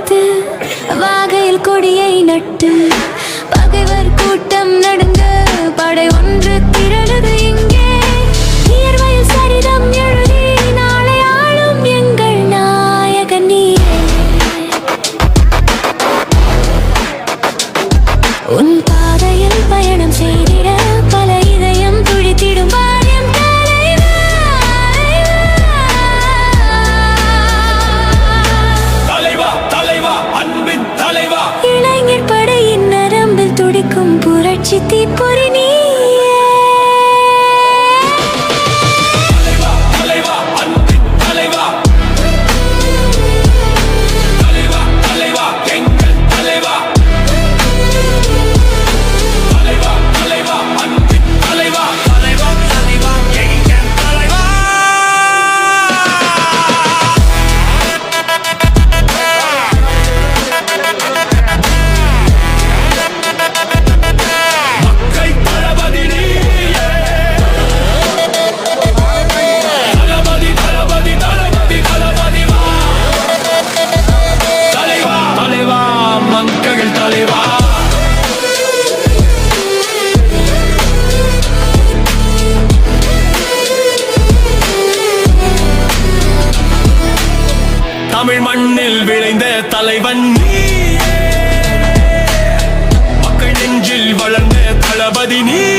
வைத்து வாகையில் கொடியை நட்டு பகைவர் கூட்டம் நடுங்க படை ஒன்று திரளுது இங்கே. இயர்வையில் சரிதம் எழுதி நாளை ஆளும் எங்கள் நாயக நீயே உன் 的你。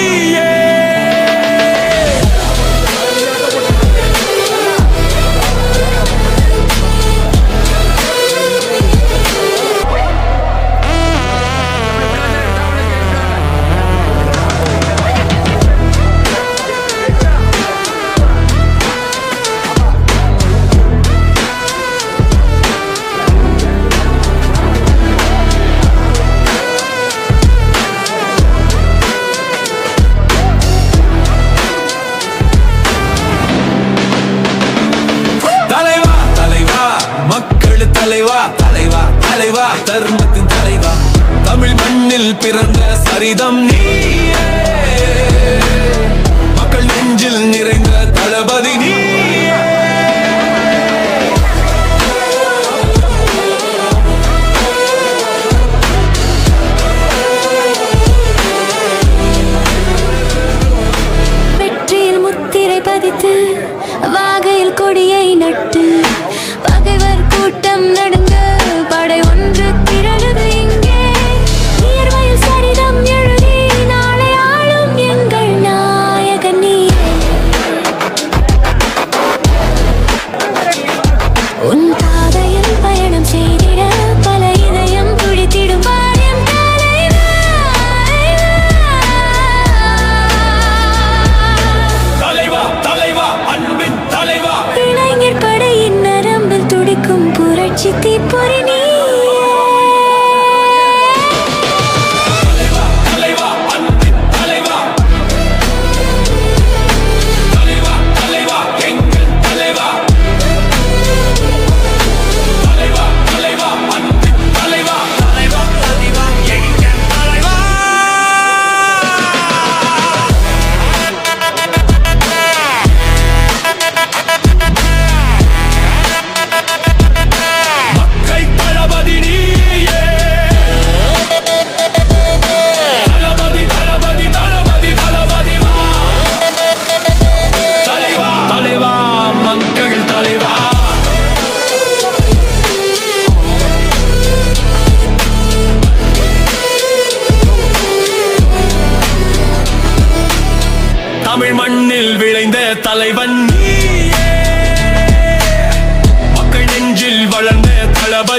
Haridam ni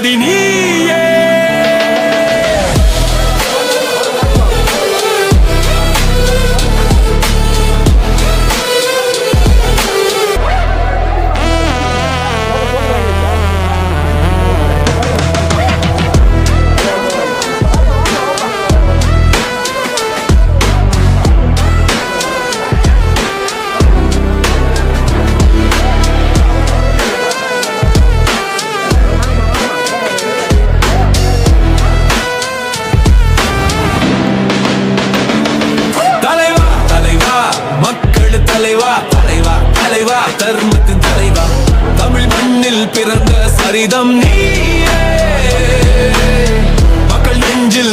Madinina.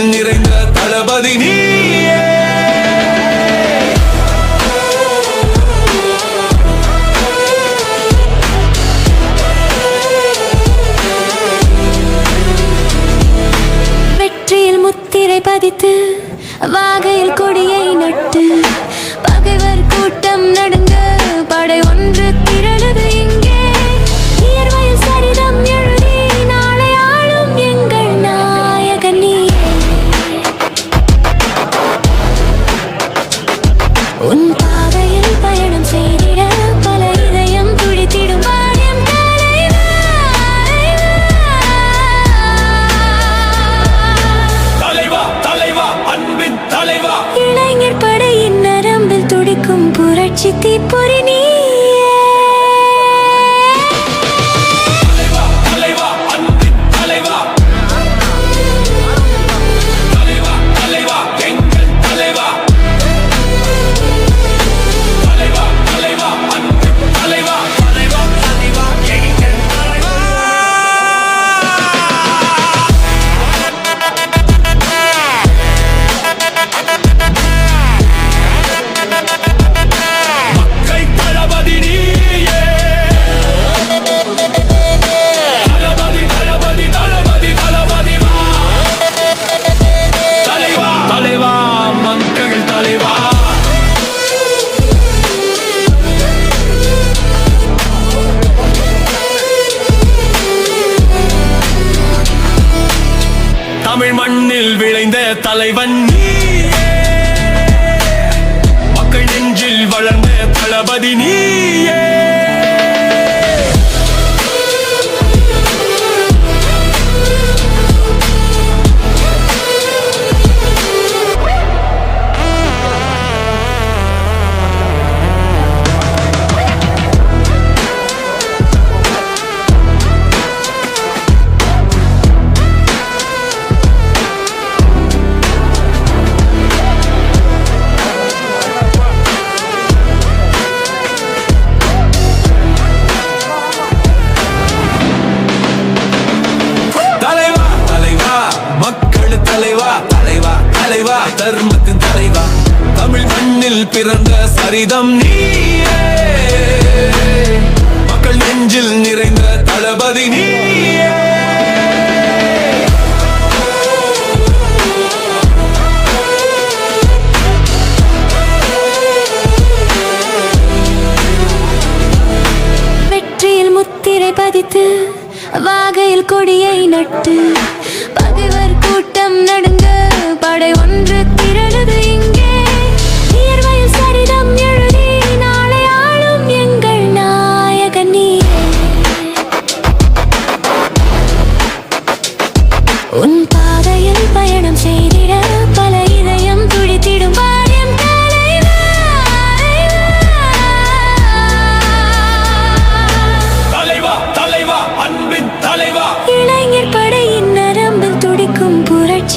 நிறைந்த தளபதி நீ. தமிழ் மண்ணில் விளைந்த தலைவன் நீயே. மக்கள் நெஞ்சில் வளர்ந்த தளபதி நீயே. ஆயுதம் நீயே. மக்கள் நெஞ்சில் நிறைந்த தளபதி நீயே. வெற்றியில் முத்திரை பதித்து வாகையில் கொடியை நட்டு.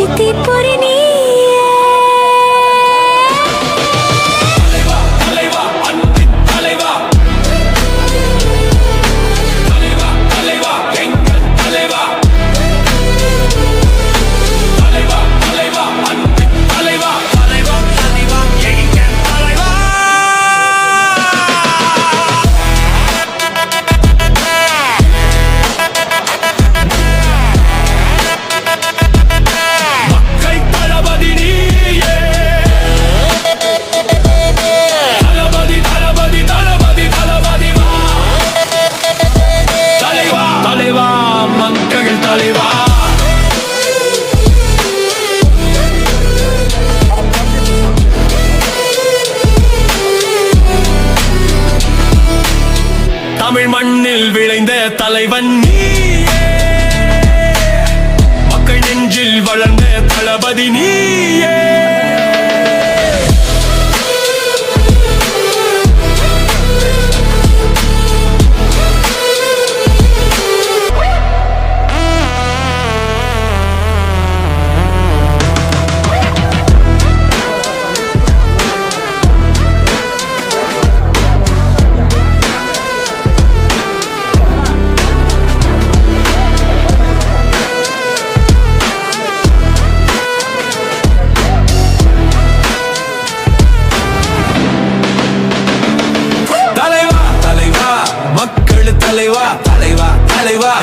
খুশিতে পরে தலைவன் நீயே. மக்கள் நெஞ்சில் வளர்ந்த தளபதி நீ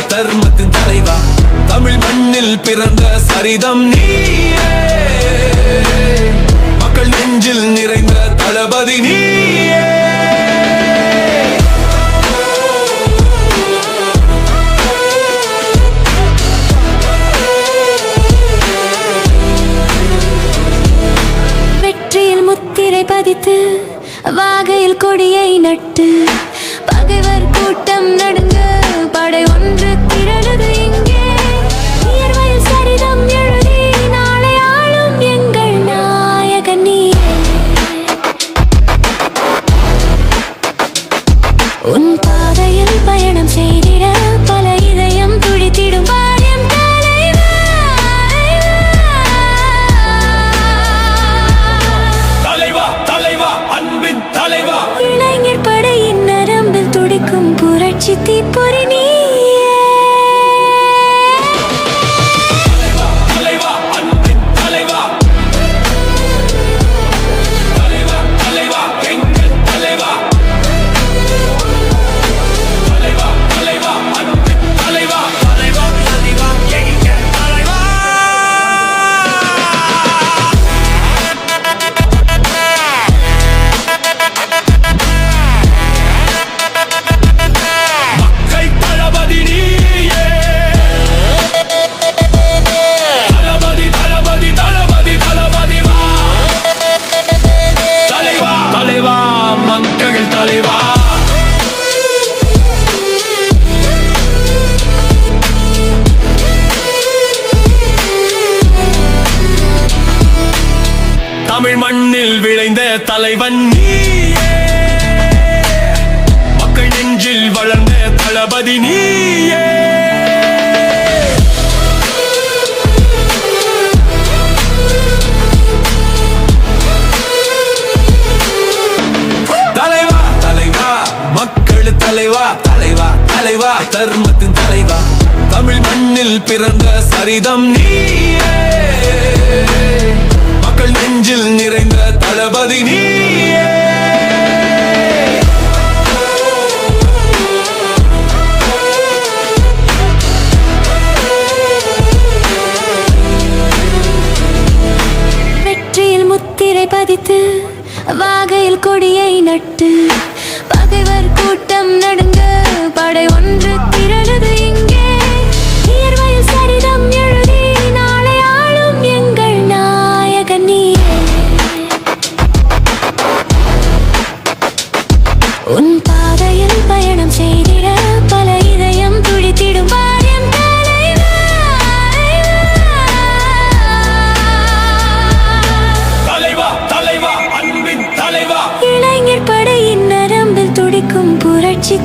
தர்மத்தின் தலைவா. தமிழ் மண்ணில் பிறந்த சரிதம் நீயே. மக்கள் நெஞ்சில் நிறைந்த தளபதி நீயே. வெற்றியில் முத்திரை பதித்து வாகையில் கொடியை நட்டு பகைவர் கூட்டம் చితి పొరిని தலைவன் நீயே. மக்கள் நெஞ்சில் வளர்ந்த தளபதி நீயே. தலைவா தலைவா தலைவா தர்மத்தின் தலைவா. தமிழ் மண்ணில் பிறந்த சரிதம் நீ மக்கள் நெஞ்சில் நிறைந்த தளபதி நீயே. வெற்றியில் முத்திரை பதித்து வாகையில் கொடியை நட்டு பகைவர் கூட்டம் நடுங்க படை ஒன்று திரளுது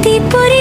ती पर